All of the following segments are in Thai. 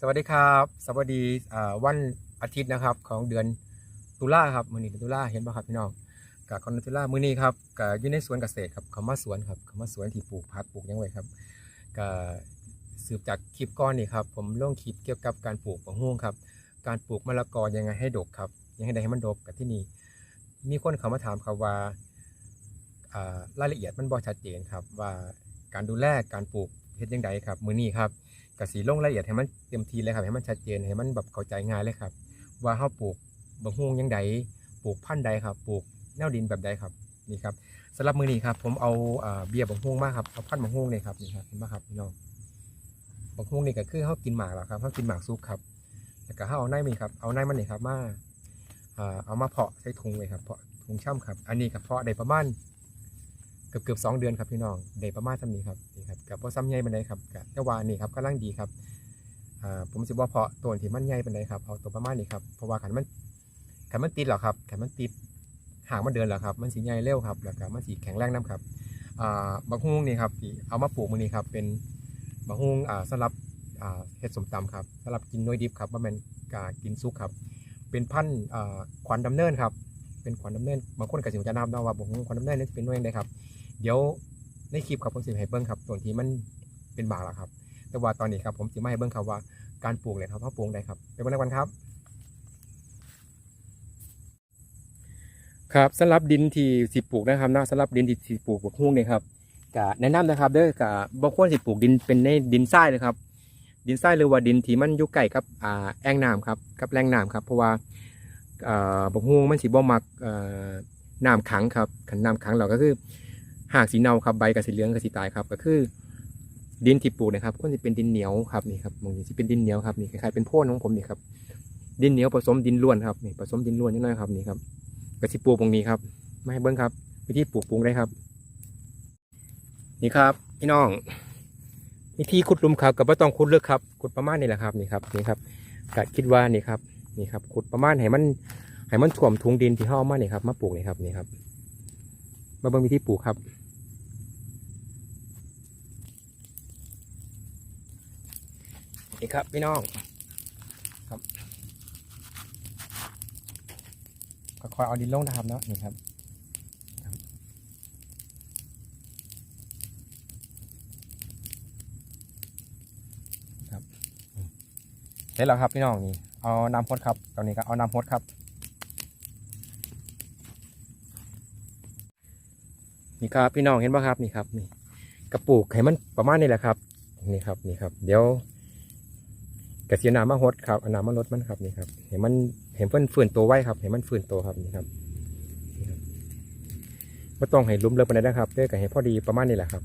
สวัสดีครับสวัสดีวันอาทิตย์นะครับของเดือนตุลาครับมือนี้เดือนตุลาเห็นป่ะครับพี่น้องกับคอนตุลามือนี้ครับกับอยู่ในสวนเกษตรครับเขามาสวนครับเขามาสวนที่ปลูกผักปลูกยังไงครับกับสืบจากคลิปก้อนนี่ครับผมลงคลิปเกี่ยวกับการปลูกมะม่วงครับการปลูกมะละกอยังไงให้ดกครับยังไงให้มันดกกับที่นี่มีคนเขามาถามครับว่ารายละเอียดมันบ่ชัดเจนครับว่าการดูแลการปลูกเฮ็ดยังไงครับมือนี้ครับ กสีลงรายละเอียดให้มันเต็มทีเลยครับให้มันชัดเจนให้มันแบบเข้าใจง่ายเลยครับ ว่าเฮาปลูกบะฮวงยังใดปลูกพันธุ์ใดครับ ปลูกแนวดินแบบใดครับนี่ครับสำหรับมือนี้ครับ ผมเอาเบียร์บะฮวงมาครับเอาพันธุ์บะฮวงนี่ครับนี่ครับเห็นไหมครับพี่น้องบะฮวงนี่ก็คือเฮากินหมากแล้วครับเฮากินหมากซุกครับแล้วก็เฮาเอาในมันครับเอาในมันนี่ครับมาเอามาเพาะใส่ถุงเลยครับเพาะถุงช่ำครับ อันนี้ก็เพาะได้ประมาณ กือบเกือบสองเดือนครับพี่น้องได้ประมาณซ้ำนี้ครับนี่ครับกับพอซ้ำใหญ่ปานใดครับกับแต่ว่านี่ครับกำลังดีครับผมสิบ่เพาะตัวที่มันใหญ่ปานใดครับเอาตัวประมาณนี้ครับเพราะว่าขันมันขันมันติดหรอครับขันมันติดหางมันเดินหรอครับ มันสีใหญ่เร็วครับแล้วก็มันสีแข็งแรงน้ำครับอ่าบักฮุ้งนี่ครับที่เอามาปลูกมือนี้ครับเป็นบักฮุ้งสำหรับเห็ดสมตำครับสำหรับกินน้อยดิบครับว่ามันกากินซุกครับ เป็นพันธุ์ขวัญดำเนินครับเป็นขวัญดำเนินบางคนก็สิจะนำเนาะว่าบักฮุ้งขวัญดำเนินนี่เป็นน่วยใดครับ เดี๋ยวในคลิปครับผมสิให้เบิ้งครับส่วนที่มันเป็นบากแล้วครับ แต่ว่าตอนนี้ครับผมสิมาให้เบิ้งครับว่าการปลูกเนี่ยครับเขาปลูกได้ครับไปเบิ้งกันครับ ครับสำหรับดินที่สิปลูกนะครับนะสำหรับดินที่สิปลูกบวกฮุ้งเนี่ยครับกะแนะนำนะครับเด้อกะบ่ควรสิปลูกดินเป็นในดินทรายเลยครับ ดินทรายหรือว่าดินที่มันอยู่ใกล้กับอ่าแอ่งน้ำครับกับแหล่งน้ำครับเพราะว่าอ่าบกฮุ้งมันสิบ่มักอ่าน้ำขังครับขันน้ำขังเราก็คือ หากสีเนาครับใบกับสีเหลืองกับสีตายครับก็คือ ดินที่ปลูกนะครับก็จะเป็นดินเหนียวครับนี่ครับมองนี้จะเป็นดินเหนียวครับนี่คล้ายๆเป็นโพนของผมนี่ครับดินเหนียวผสมดินล้วนครับนี่ผสมดินล้วนนิดหน่อยครับนี่ครับก็สิปลูกตรงนี้ครับไมาให้เบิ้งครับ วิธีปลูกปลูกได้ครับ นี่ครับพี่น้องวิธีขุดลุมครับกับไม่ต้องขุดเลือกครับขุดประมาณนี้แหละครับนี่ครับนี่ครับก็คิดว่านี่ครับนี่ครับขุดประมาณให้มันให้มันถ่วมทุงดินที่ห่อมานี่ครับมาปลูกนี่ครับนี่ครับมาเบิ่งวิธีปลูกครับ นี่ครับพี่น้องครับค่อยๆเอาดินลงนะครับเนาะนี่ครับครับครับเสร็จแล้วครับพี่น้องนี่เอาน้ำพดครับตอนนี้ก็เอาน้ำพดครับ นี่ครับพี่น้องเห็นป่ะครับนี่ครับนี่กระปุกให้มันประมาณนี้แหละครับนี่ครับนี่ครับ เดี๋ยว กระเสียน้ำมาหดครับเอาน้ำมาลดมันครับนี่ครับ เห็นมันเห็นเพิ่นฝืนตัวไว้ครับ เห็นมันฝืนตัวครับนี่ครับนี่ครับไม่ต้องให้ลุ่มเลิกไปไหนนะครับเพื่อให้พอดีประมาณนี้แหละครับ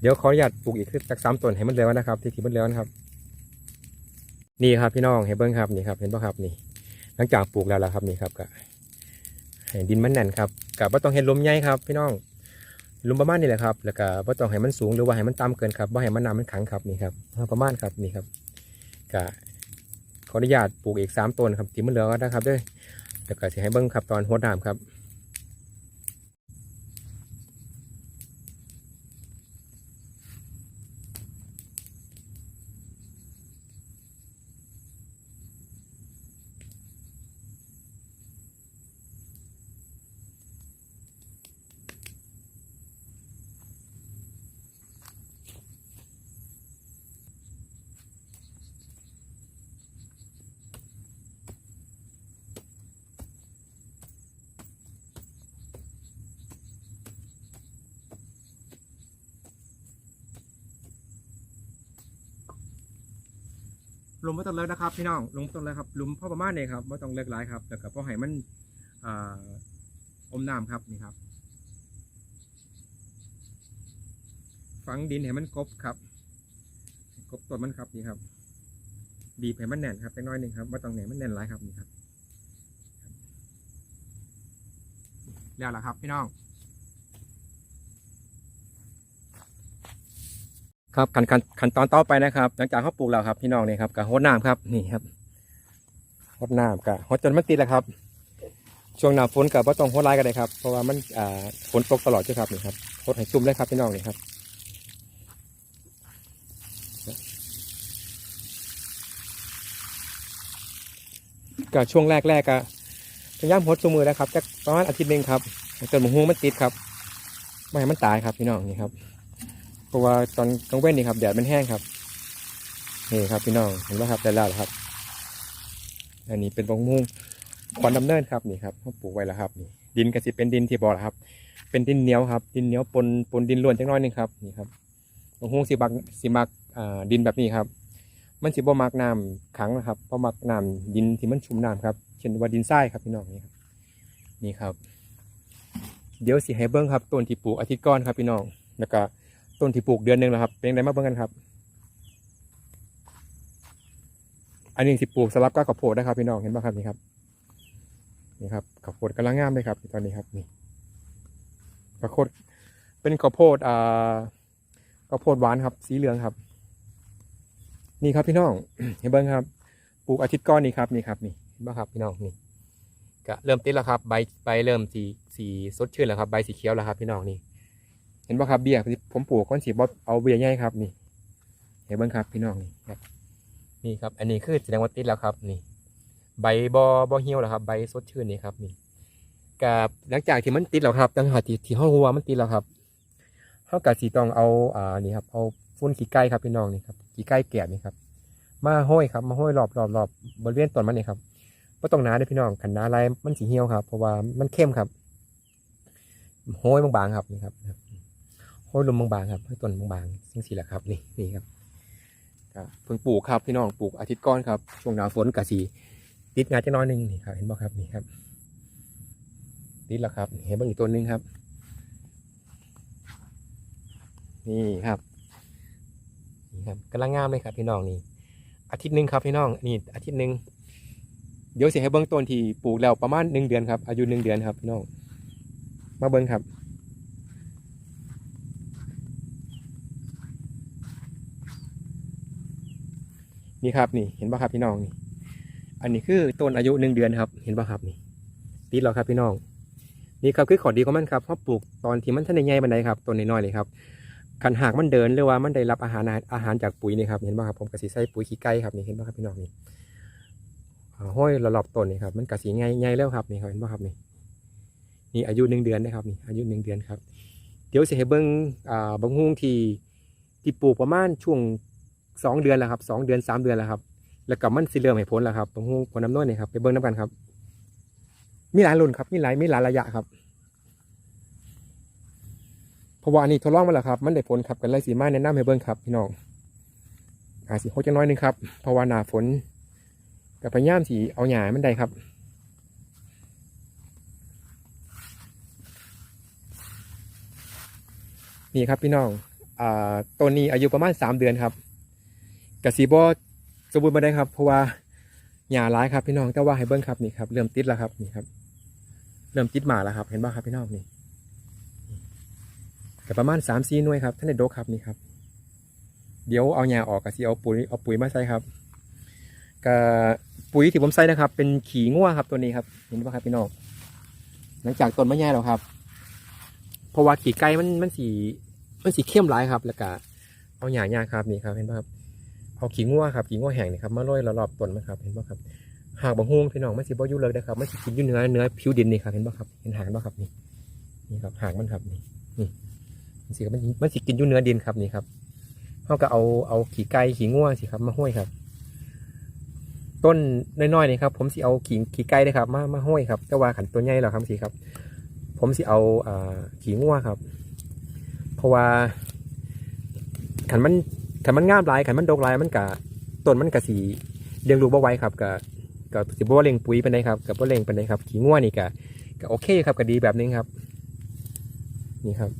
เดี๋ยวขออนุญาตปลูกอีกสักสามต้นให้มันเร็วนะครับ ที่ที่มันเร็วนะครับ นี่ครับพี่น้องเห็นเบิ้งครับนี่ครับ เห็นป่ะครับนี่ หลังจากปลูกแล้วละครับนี่ครับก็ให้ดินมันแน่นครับกับไม่ต้องเห็นลมใหญ่ครับ พี่น้องลุมประมาณนี้แหละครับ แล้วก็บ่ต้องให้มันสูงหรือว่าให้มันต่ำเกินครับบ่ให้มันน้ำมันขังครับนี่ครับประมาณครับนี่ครับ ก็ขออนุญาตปลูกอีกสามต้นครับที่มันเหลือนะครับเด้วยแล้วก็สิให้เบิ้งครับตอนหัวดามครับ หลุมไม่ต้องเลิกนะครับพี่น้องหลุมต้องเลิกครับหลุมพ่อประมาณนี้ครับไม่ต้องเลิกหลายครับแล้วก็พอให้มันอ่อมน้ำครับนี่ครับ ฝังดินให้มันกบครับกบต้นมันครับนี่ครับ บีบให้มันแน่นครับแต่น้อยหนึ่งครับไม่ต้องแน่นมันแน่นหลายครับนี่ครับ แล้วล่ะครับพี่น้อง ครับขั้นขั้นขั้นตอนต่อไปนะครับ หลังจากเขาปลูกแล้วครับพี่น้องนี่ครับกับหดน้ำครับนี่ครับหดน้ำกับหดจนมันติดแล้วครับ ช่วงหน้าฝนกับว่าต้องหดไล่กันเลยครับ เพราะว่ามันอ่าฝนตกตลอดใช่ครับนี่ครับหดให้ชุ่มเลยครับพี่น้องนี่ครับก็ช่วงแรกๆก็พยายามหดสมือแล้วครับจักประมาณอาทิตย์หนึ่งครับจนหมูฮูมันติดครับ ไม่ให้มันตายครับพี่น้องนี่ครับ เพราะว่าตอนกลางเว้นนี่ครับแดดมันแห้งครับนี่ครับพี่น้องเห็นไหมครับได้แล้วครับ อันนี้เป็นบงมุงควันดำเนินครับนี่ครับเขาปลูกไว้แล้วครับนี่ดินก็สิเป็นดินที่บ่อครับ เป็นดินเหนียวครับ ดินเหนียวปนปนดินล้วนจังน้อยนึงครับนี่ครับบงมุงสิบักสิมักดินแบบนี้ครับ มันสิบ่มักน้ำขังนะครับเพราะมักน้ำดินที่มันชุ่มน้ำครับเช่นว่าดินทรายครับพี่น้องนี่ครับนี่ครับ เดี๋ยวสิให้เบิ้งครับต้นที่ปลูกอาทิตย์ก่อนครับพี่น้องแล้วก็ ต้นที่ปลูกเดือนหนึ่งแล้วครับเป็นยังไงมาเบิ้งกันครับ อันนี้สิปลูกสลับกับข้าวโพดนะครับพี่น้องเห็นป่ะครับนี่ครับนี่ครับข้าวโพดกำลังงามเลยครับ ตอนนี้ครับนี่ข้าวโพดเป็นข้าวโพดอ่าข้าวโพดหวานครับ สีเหลืองครับ นี่ครับพี่น้อง เห็นบิ้งครับ ปลูกอาทิตย์ก้อนนี่ครับนี่ครับนี่เห็นป่ะครับพี่น้องนี่ก็เริ่มติดแล้วครับ ใบใบเริ่มสีสีสดชื่นแล้วครับ ใบสีเขียวแล้วครับ พี่น้องนี่ ห็นป่ครับเบี้ยผมปลูกก้อนสีบอเอาเบี้ยใหญ่ครับนี่ เห็นบิ้งครับพี่น้องนี่ครับ นี่ครับ อันนี้คือแสดงว่าติดแล้วครับ นี่ ใบบอบอเหี่ยวแล้วครับ ใบสดชื่นนี่ครับนี่กับหลังจากที่มันติดแล้วครับตั้งแต่ที่ที่ห้องหัวมันติดแล้วครับเขากับสีตองเอาอ่านี่ครับ เอาฟุ้นขี้ไก่ครับพี่น้องนี่ครับขี้ไก่แกะนี่ครับ มาห้อยครับ มาห้อยรอบรอบรอบบริเวณต้นมันนี่ครับไม่ต้องหนาด้วยพี่น้องขันหนาอะไรมันสีเหี่ยวครับ เพราะว่ามันเข้มครับห้อยบางๆครับนี่ครับ ห้อยลมบางๆครับห้อยต้นบางๆซึ่งสีแหละครับนี่นี่ครับก็เพิ่งปลูกครับพี่น้องปลูกอาทิตย์ก้อนครับช่วงหน้าฝนกะสีติดงานจะน้อยหนึงนี่ครับเห็นบ่ครับนี่ครับ ติดแล้วครับ เห็นบ้างอีกตัวหนึงครับ นี่ครับนี่ครับกำลังงามเลยครับ พี่น้องนี่อาทิตย์หนึ่งครับพี่น้องนี่อาทิตย์หนึ่งเดี๋ยวเสิให้เบิ้องต้นที่ปลูกแล้วประมาณหนึ่งเดือนครับอายุหนึ่งเดือนครับพี่น้องมาเบิ้งครับ นี่ครับนี่เห็นป่ะครับพี่น้องนี่ อันนี้คือต้นอายุหนึ่งเดือนครับ เห็นป่ะครับนี่ติดแล้วครับพี่น้อง นี่ครับคือขอดีของมันครับเพราะปลูกตอนที่มันท่านใหญ่บันไดครับต้นน้อยๆเลยครับขันหากมันเดินหรือว่ามันได้รับอาหารอาหารจากปุ๋ยนี่ครับเห็นป่ะครับผมกระสีใส่ปุ๋ยขี้ไก่ครับนี่เห็นป่ะครับพี่น้องนี่ห้อยระลอบต้นนี่ครับมันกระสีใหญ่ใหญ่แล้วครับนี่เห็นป่ะครับนี่นี่อายุหนึ่งเดือนนะครับนี่อายุหนึ่งเดือนครับ เดี๋ยวสิให้เบิ้งอ่าบางฮุ้งที่ที่ปลูกประมาณช่วง สองเดือนแล้วครับสองเดือนสามเดือนแล้วครับ แล้วก็มันสิเริ่มให้ผลแล้วครับตรงหูผลน้ำนวลนี่ครับไปเบิ้งน้ำกันครับ มีหลายรุ่นครับมีหลายมีหลายระยะครับเพราะว่าอันนี้ทดลองมาแล้วครับ มันได้ผลครับกันเลยสีมาแนะนำให้เบิ้งครับพี่น้องอาสีโคจะน้อยหนึงครับเพราะว่าหนาฝนกับพยายามสีเอาหยามันได้ครับนี่ครับพี่น้องอ่าต้นนี้อายุประมาณสามเดือนครับ กสีบอสมบูรณ์มาได้ครับ เพราะว่าหญ้าร้ายครับพี่น้องแต่ว่าให้เบิ้งครับนี่ครับเริ่มติดแล้วครับนี่ครับ เริ่มติดหมาแล้วครับ เห็นบ้างครับพี่น้องนี่ก็ประมาณสามสี่หน่วยครับท่านในโดครับนี่ครับ เดี๋ยวเอาหญ้าออกกสีเอาปุ๋ยเอาปุ๋ยมาใส่ครับกับปุ๋ยที่ผมใส่นะครับ เป็นขี้งัวครับตัวนี้ครับ เห็นบ้างครับพี่น้องหลังจากต้นมะแย่แล้วครับ เพราะว่าขี้ไก่มันมันสีมันสีเข้มหลายครับ แล้วก็เอาหยาหยาครับนี่ครับเห็นป่ะครับ เอาขี้งัวครับขี้งัวแห้งนี่ครับมาโรยรอบๆต้นมันครับเห็นป่ะครับหากบางฮวงพี่น้องมันสีบ่อยุ่เลิกนะครับมันสีกินยู่เนื้อเนื้อผิวดินนี่ครับเห็นป่ะครับเห็นหางป่ะครับนี่นี่ครับหางมันครับนี่นี่มันสีมันมันสีกินยู่เนื้อดินครับนี่ครับเขาก็เอาเอาขี้ไก่ขี้งัวสิครับมาห้อยครับ ต้นน้อยๆนี่ครับผมสิเอาขี้ขี้ไก่เลยครับมามาห้อยครับแต่ว่าขันตัวใหญ่แล้วครับสิครับ ผมสิเอาอ่าขี้งัวครับ เพราะว่าขันมัน ขันมันงามหลายขันมันดกหลายมันกะต้นมันกะสีเลี้ยงลูกบ่ไว้ครับกะกะสิบ่ว่าเลี้ยงปุ๋ยไปานครับกับบ่เลี้ยงปานครับขี้ง่วนี่กะกะโอเคครับกะดีแบบนึงครับ นี่ครับ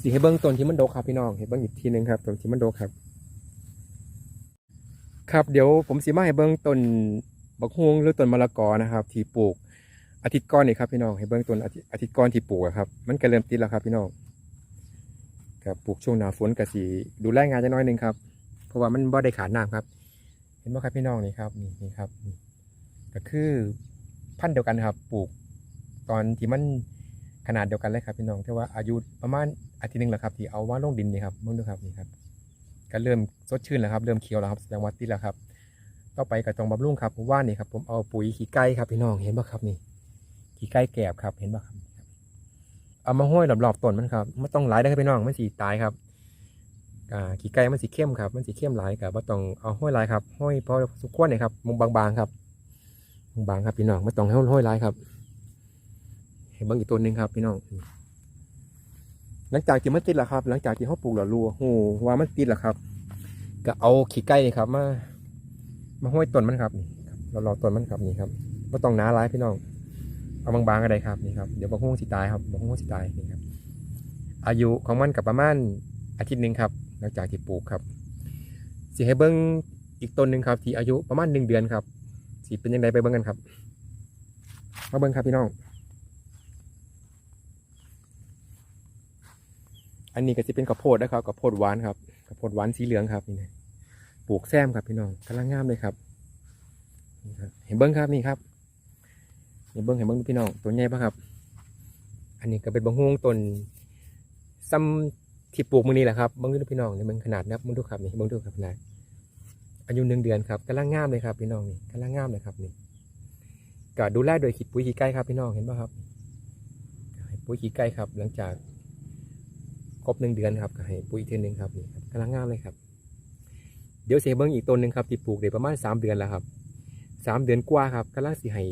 สิให้เบิ้งต้นที่มันดกครับพี่น้องให้เบิ้งอีกทีหนึงครับต้นที่มันดกครับ ครับเดี๋ยวผมสิมาให้เบิ้งต้นบักฮวงหรือต้นมะละกอนะครับที่ปลูกอาทิตย์ก้อนนี่ครับพี่น้องให้เบื้องต้นอาทิตย์ก้อนที่ปลูกครับ มันก็เริ่มติดแล้วครับพี่น้อง กับปลูกช่วงหน้าฝนกับสีดูแลงานจะน้อยหนึงครับ เพราะว่ามันบ่ได้ขาดน้ำครับ เห็นไหมครับพี่น้องนี่ครับนี่นี่ครับนี่ก็คือพันธุ์เดียวกันครับ ปลูกตอนที่มันขนาดเดียวกันเลยครับพี่น้องแต่ว่าอายุประมาณอาทิตย์หนึงแหละครับที่เอามาลงดินนี่ครับมึงดูครับนี่ครับก็เริ่มสดชื่นแล้วครับเริ่มเขียวแล้วครับแสดงว่าติดแล้วครับ ต่อไปก็ต้องบำรุงครับผมว่านี่ครับผมเอาปุ๋ยขี้ไก่ครับพี่น้องเห็นป่ะครับนี่ขี้ไก่แกบครับเห็นป่ะครับ เอามาห้อยรอบๆต้นมันครับไม่ต้องหลายนะครับพี่น้องมันสีตายครับอ่าขี้ไก่มันสีเข้มครับ มันสีเข้มหลายกับว่าต้องเอาห้อยหลายครับห้อยพอสุกควเนี่ยครับมุมบางๆครับบางๆครับพี่น้องไม่ต้องให้ห้อยหลายครับเห็นบางอีกตัวหนึ่งครับพี่น้องหลังจากที่มันติดแล้วครับ หลังจากที่เขาปลูกแล้วรัวโหว่ามันติดแล้วครับ ก็เอาขี้ไก่ครับ มามาห้อยต้นมันครับนี่ครับเรารอต้นมันครับนี่ครับไม่ต้องหนาร้ายพี่น้อง เอาบางๆก็ได้ครับนี่ครับเดี๋ยวบางห้วงสิตายครับบางห้วงสิตายนี่ครับอายุของมันกับประมาณอาทิตย์หนึ่งครับ หลังจากที่ปลูกครับสิให้เบิ้งอีกต้นหนึ่งครับ ที่อายุประมาณหนึ่งเดือนครับสิเป็นยังไงไปเบิ้งกันครับมาเบิ้งครับพี่น้อง อันนี้ก็จะเป็นข้าวโพดนะครับข้าวโพดหวานครับข้าวโพดหวานสีเหลืองครับนี่นะปลูกแซมครับพี่น้องกำลังงามเลยครับเห็นเบิ้งครับนี่ครับ นเบิ้งเห็นเบิ้งพี่น้องตัวใหญ่ปะครับ อันนี้ก็เป็นบางฮวงต้นซ้ำที่ปลูกมือนี้แหละครับเบิ้งดูพี่น้องนี่เบิ้งขนาดนับมึงดูครับนี่เบิ้งดูครับขนาดอายุหนึ่งเดือนครับกำลังงามเลยครับพี่น้องนี่กำลังงามเลยครับนี่ก็ดูแลโดยขีดปุ๋ยขี้ไก่ครับพี่น้องเห็นปะครับปุ๋ยขี้ไก่ครับ หลังจากครบหนึ่งเดือนครับก็ให้ปุ๋ยอีกทีหนึ่งครับนี่ครับกำลังงามเลยครับ เดี๋ยวเสียเบิ้งอีกต้นหนึ่งครับที่ปลูกได้ประมาณสามเดือนแล้วครับสามเดือนกว่าครับกำลังสิให้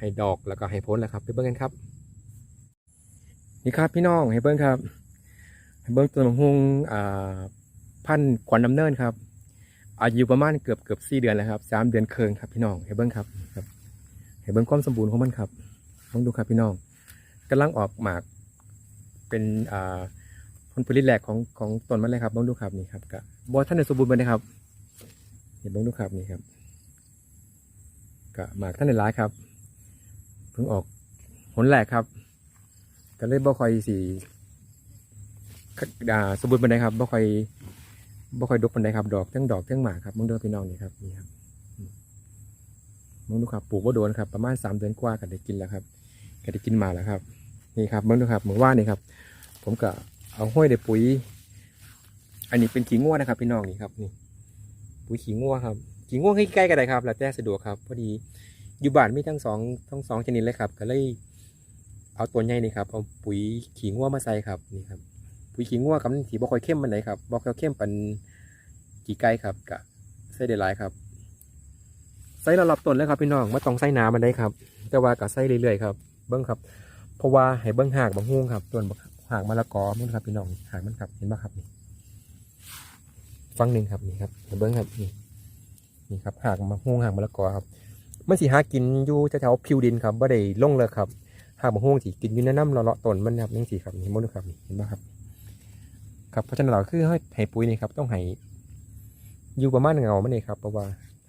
ให้ดอกแล้วก็ให้ผลแล้วครับไปเบิ้งกันครับ นี่ครับพี่น้องให้เบิ้งครับให้เบิ้งต้นมะฮุงอ่าพันขวัญดำเนินครับ อายุประมาณเกือบเกือบสี่เดือนแล้วครับสามเดือนเคิงครับพี่น้องให้เบิ้งครับครับให้เบิ้งความสมบูรณ์ของมันครับลองดูครับพี่น้องกำลังออกหมากเป็นอ่าผลผลิตแรกของของต้นมันเลยครับเบิ้งดูครับนี่ครับกับบอท่านในสมบูรณ์ไปนะครับเห็นเบิ้งดูครับนี่ครับกะหมากท่านในร้ายครับ พิ่งออกผลแรกครับ ก็เลยบ่ค่อยสีดาสมบูรณ์ปานใดครับบ่ค่อยบ่ค่อยดกปานใดครับ ดอกทั้งดอกทั้งหมากครับเบิ้งดูพี่น้องนี่ครับนี่ครับเบิ้งดูครับปลูกว่าโดนครับ ประมาณสามเดือนกว่าก็ได้กินแล้วครับก็ได้กินมาแล้วครับ นี่ครับเบิ้งดูครับเหมือนว่านี่ครับ ผมก็เอาห้อยได้ปุ๋ย อันนี้เป็นขี้ง่วนะครับ พี่น้องนี่ครับนี่ปุ๋ยขี้ง่วครับขี้ง่วให้ใกล้กันได้ครับ แล้วแต่สะดวกครับพอดี อยู่บ้านมีทั้งสองทั้งสองชนิดเลยครับ ก็เลยเอาตัวใหญ่นี่ครับเอาปุ๋ยขี้ง่วมาใส่ครับนี่ครับปุ๋ยขี้ง่วกับสีบ่ค่อยเข้มมันไหนครับบ่ค่อยเข้มเป็นกี่ไก่ครับกะใส่ได้หลายครับใส่ระลับต้นเลยครับพี่น้องไม่ต้องใส่น้ำมันได้ครับ แต่ว่าก็ใส่เรื่อยๆครับเบิ้งครับเพราะว่าให้เบิ้งหากบางห่วงครับต้นบักหางมะละกอมันครับพี่น้องหางมันครับเห็นไหมครับนี่ฟังหนึ่งครับนี่ครับเบิ้งครับนี่นี่ครับหางมะฮวงหางมะละกอครับ มันสิหากินอยู่แถวๆผิวดินครับบ่ได้ลงเลยครับหาบงมะฮวงสิกินอยู่ในน้ำเลาะๆต้นมันครับนี่สิครับนี่มดครับเห็นไหมครับ ครับเพราะฉะนั้นเราคือให้ปุ๋ยนี่ครับต้องให้อยู่ประมาณเงามันนี่ครับเพราะว่า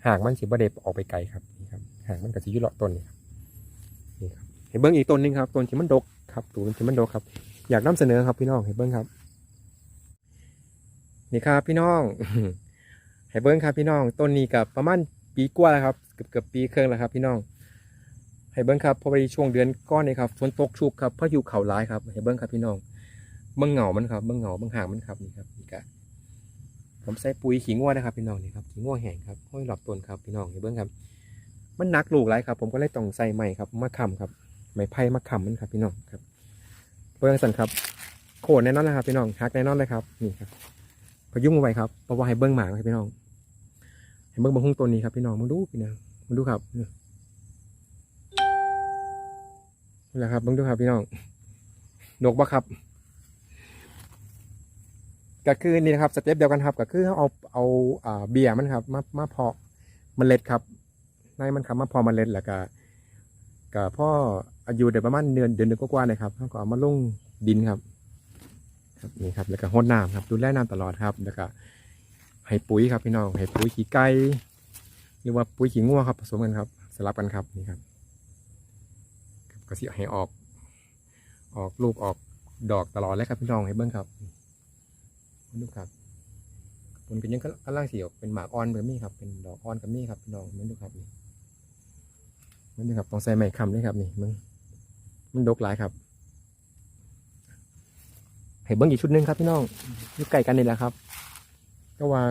หางมันสิบ่ได้ออกไปไกลครับนี่ครับหางมันก็สิอยู่เลาะต้นนี่ครับนี่ครับเห็นเบิ้งอีกต้นหนึงครับต้นที่มันดกครับต้นที่มันดกครับ อยากนำเสนอครับพี่น้องให้เบิ้งครับ นี่ครับพี่น้องให้เบิ้งครับพี่น้องต้นนี้กับประมาณปีกว่าแล้วครับ กือบเกือบปีเครึ่องแล้วครับพี่น้องให้เบิ้งครับพอดีช่วงเดือนก้อนนี่ครับฝนตกชุกครับพายุเข่าร้ายครับให้เบิ้งครับพี่น้องเบิ้งเหงามันครับเบิ้งเหงาเบิ้งห่างมันครับนี่ครับนี่กะผมใส่ปุ๋ยขี้ง่วนะครับพี่น้องนี่ครับขี้ง่วแห้งครับห้อยหลอบต้นครับพี่น้องให้เบิ้งครับ มันนักลูกหลายครับ ผมก็เลยต้องใส่ไม้ครับมาค้ำครับไม้ไผ่มาค้ำมันครับพี่น้องครับเพื่อนสันครับโคตรแน่นอนเลยครับพี่น้องฮักแน่นอนเลยครับนี่ครับพยุงเอาไว้ครับเพราะว่าให้เบิ้งหมากครับพี่น้องให้เบิ้งบางหุ้งตัวนี้ครับพี่น้องมึงดูพี่น้อง มึงดูครับนี่แหละครับมึงดูครับพี่น้องนกบะครับก็คือนี่นะครับสเต็ปเดียวกันครับก็คือเอาเอาอ่าเบียร์มันครับมามาเพาะเมล็ดครับในมันครับมาเพาะเมล็ดแล้วก็กับพ่ออายุเดือนประมาณเดือนเดือนหนึ่งกว่าๆเลยครับเขาก็เอามาลงดินครับ ครับนี่ครับแล้วก็หดน้ำครับดูแลน้ำตลอดครับแล้วก็ให้ปุ๋ยครับพี่น้องให้ปุ๋ยขี้ไก่ หรือว่าปุ๋ยขี้งัวครับผสมกันครับ สลับกันครับนี่ครับครับก็สิให้ออก ออกลูกออกดอกตลอดเลยครับพี่น้องให้เบิ้งครับดูครับผลเป็นยังก็กำลังสียวเป็นหมากอ่อนแบบนี้ครับเป็นดอกอ่อนกับนี่ครับพี่น้องมันดูครับนี่มันนี่ครับต้องใส่ไม้คำนี่ครับนี่มึงมันดกหลายครับให้เบิ้งอีกชุดหนึงครับพี่น้องอยู่ใกล้กันนี่แหละครับ ก็ว่า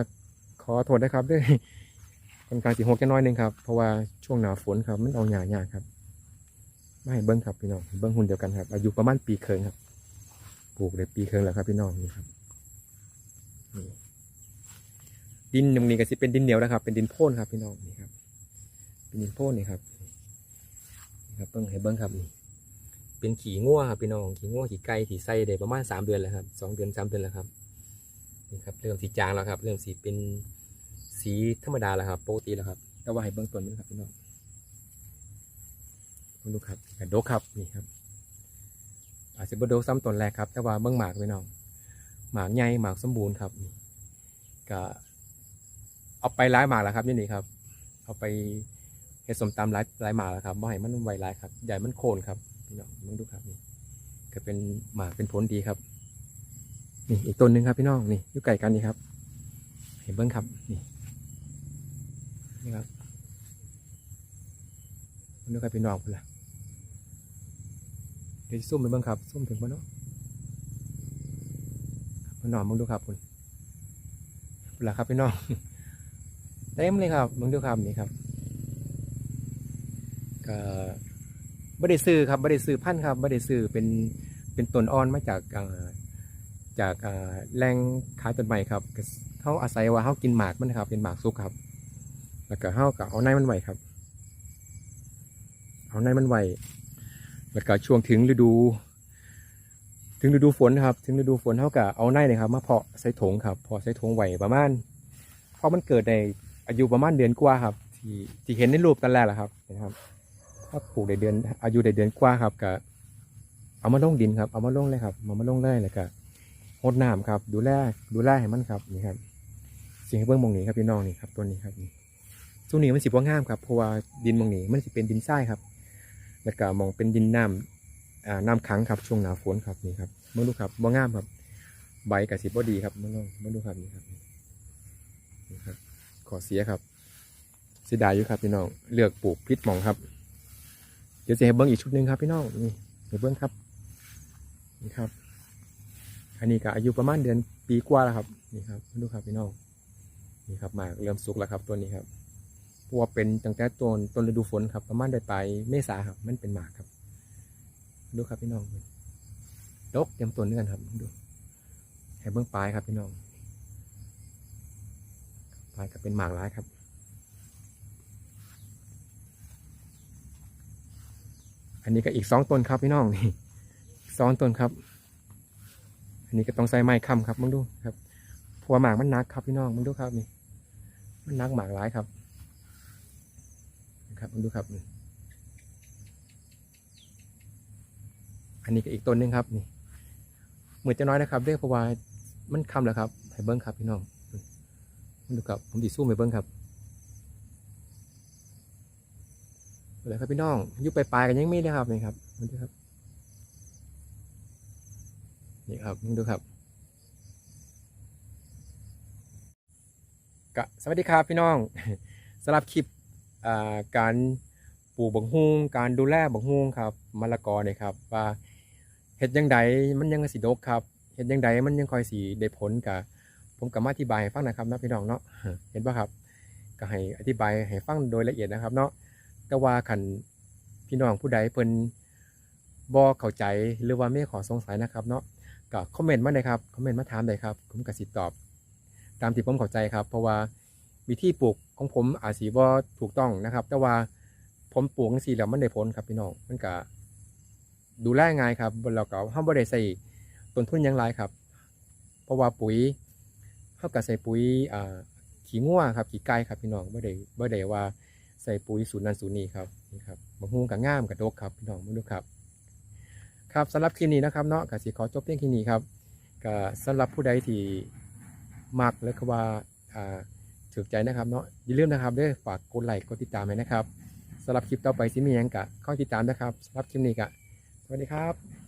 ขอโทษนะครับด้วย ค่อนข้างสิหกจะน้อยหนึงครับ เพราะว่าช่วงหนาฝนครับมันเอาหยาหยาครับไม่เบิ้งครับพี่น้องเบิ้งหุ่นเดียวกันครับ อายุประมาณปีเคิงครับ ปลูกได้ปีเคิงแล้วครับ พี่น้องนี่ครับนี่ดินตรงนี้ก็สิเป็นดินเหนียวนะครับ เป็นดินโพ่นครับ พี่น้องนี่ครับ เป็นดินโพ่นนี่ครับนี่ครับเบิ้งให้เบิ้งครับนี่เป็นขี่ง่วครับพี่น้องขี่ง่วขี่ไก่ขี่ไส้ได้ประมาณสามเดือนแล้วครับสองเดือนสามเดือนแล้วครับนี่ครับ เริ่มสีจางแล้วครับ เริ่มสีเป็น สีธรรมดาแล้วครับปกติแล้วครับแต่ว่าให้เบื้องต้นนี้ครับพี่น้องมาดูครับกระดกครับนี่ครับ อาจจะบโดกซ้ำต้นแรกครับ แต่ว่าเบื้องหมากพี่น้องหมากใหญ่หมากสมบูรณ์ครับนี่ก็เอาไปร้ายหมากแล้วครับนี่นี่ครับ เอาไปเฮ็ดสมตำร้ายร้ายหมากแล้วครับบ่ให้มันไวร้ายครับใหญ่มันโคนครับพี่น้องมึงดูครับนี่ก็เป็นหมากเป็นผลดีครับนี่อีกต้นหนึ่งครับพี่น้องนี่อยู่ไก่กันนี่ครับ เห็นเบิ้งครับนี่ นี่ครับมึงดูครับพี่น้องพุ่นละเดี๋ยวสิซุ่มไปเบิ้งครับซุ่มถึงบ่เนาะครับพี่น้องมึงดูครับคุณพุ่นละครับพี่น้องเต็มเลยครับมึงดูครับนี่ครับก็ไม่ได้ซื้อครับไม่ได้ซื้อพันธุ์ครับไม่ได้ซื้อเป็นเป็นต้นอ่อนมาจากอ่าจากอ่าแหล่งขายต้นใหม่ครับเขาอาศัยว่าเขากินหมากมันครับเป็นหมากสุกครับ แล้วก็เขาก็เอาในมันไหวครับ เอาในมันไหวแล้วก็ช่วงถึงฤดู ถึงฤดูฝนครับ ถึงฤดูฝนเขาก็เอาในเลยครับ มาเพาะใส่ถุงครับเพาะใส่ถุงไหวประมาณเพราะมันเกิดในอายุประมาณเดือนกว่าครับ ที่ที่เห็นในรูปตอนแรกแหละครับนะครับถ้าปลูกได้เดือน อายุได้เดือนกว่าครับก็เอามาลงดินครับ เอามาลงเลยครับเอามาลงเลยแล้วก็รดน้ำครับ ดูแลดูแลให้มันครับนี่ครับสิ่งที่เบื้องมองนี้ครับพี่น้องนี่ครับต้นนี้ครับนี่ ช่วงนี้มันสิบ่งามครับเพราะว่าดินมองนี้มันสิเป็นดินทรายครับ แล้วก็มองเป็นดินน้ำอ่าน้ำขังครับช่วงหนาฝนครับนี่ครับมื่อดูครับบ่งามครับ ใบกับสิบ่ดีครับมื่อลองมื่อดูครับนี่ครับนี่ครับ ขอเสียครับเสียดายอยู่ครับพี่น้องเลือกปลูกพิษหมองครับ เดี๋ยวจะให้เบิ้งอีกชุดหนึ่งครับพี่น้องนี่ให้เบิ้งครับนี่ครับ อันนี้ก็อายุประมาณเดือนปีกว่าแล้วครับนี่ครับมาดูครับพี่น้องนี่ครับหมากเริ่มสุกแล้วครับตัวนี้ครับ พราะว่าเป็นตั้งแต่ต้นต้นฤดูฝนครับ ประมาณเดือนปลายเมษาครับ มันเป็นหมากครับ ดูครับพี่น้องดกเตรียมต้นด้วยกันครับดูให้เบิ้องปลายครับพี่น้องปลายก็เป็นหมากร้ายครับอันนี้ก็อีกสองต้นครับพี่น้องนี่สองต้นครับ อันนี้ก็ต้องใส่ไม้ค้ำครับมึงดูครับพราะวหมากมันนักครับพี่น้องมึงดูครับนี่ มันนักหมากหลายครับ ครับดูครับนี่อันนี้ก็อีกต้นหนึงครับนี่เหมือนจะน้อยนะครับเด้อเพราะว่ามันคำแล้วครับให้เบิ้งครับพี่น้องดูครับผมดีสู้ไปเบิ้งครับเลยครับพี่น้องยุบไปปลายกันยังไม่ได้ครับนี่ครับมาดูครับนี่ครับดูครับกะสวัสดีครับพี่น้องสำหรับคลิป การปลูกบังฮุงการดูแลบังฮุงครับมะละกอเนี่ยครับว่าเห็ดยังไดมันยังสิดกครับเห็ดยังไดมันยังคอยสีได้ผลกับผมกับมาอธิบายให้ฟังนะครับนะพี่น้องเนาะเห็นปะครับ ก็ให้อธิบายให้ฟังโดยละเอียดนะครับเนาะแต่ว่าคันพี่น้องผู้ใดเพิ่นบ่เข้าใจหรือว่าไม่ขอสงสัยนะครับเนาะก็คอมเมนต์มาเลยครับคอมเมนต์มาถามได้ครับผมก็สิตอบ ตามที่ผมเข้าใจครับ เพราะว่า วิธีปลูกของผมอาจสิบ่ถูกต้องนะครับ แต่ว่าผมปลูกจังซี่แล้วมันได้ผลครับพี่น้องมันก็ดูแลง่ายครับแล้วก็เฮาบ่ได้ใส่ต้นทุนยังหลายครับ เพราะว่าปุ๋ยเฮาก็ใส่ปุ๋ยขี้งัวครับขี้ไก่ครับพี่น้องบ่ได้บ่ได้ว่าใส่ปุ๋ยสูตรนั้นสูตรนี้ครับนี่ครับมะฮุงกับง่ามกับดกครับพี่น้องมาดูครับ ครับสำหรับคลิปนี้นะครับเนาะกสิขอจบเพียงแค่นี้ครับก็สำหรับผู้ใดที่มักและก็ว่าอ่า ถูกใจนะครับเนาะอย่าลืมนะครับด้อฝากกดไลค์กดติดตามให้นะครับสำหรับคลิปต่อไปสิมียังกะเข้าติดตามนะครับสำหรับคลิปนี้กะสวัสดีครับ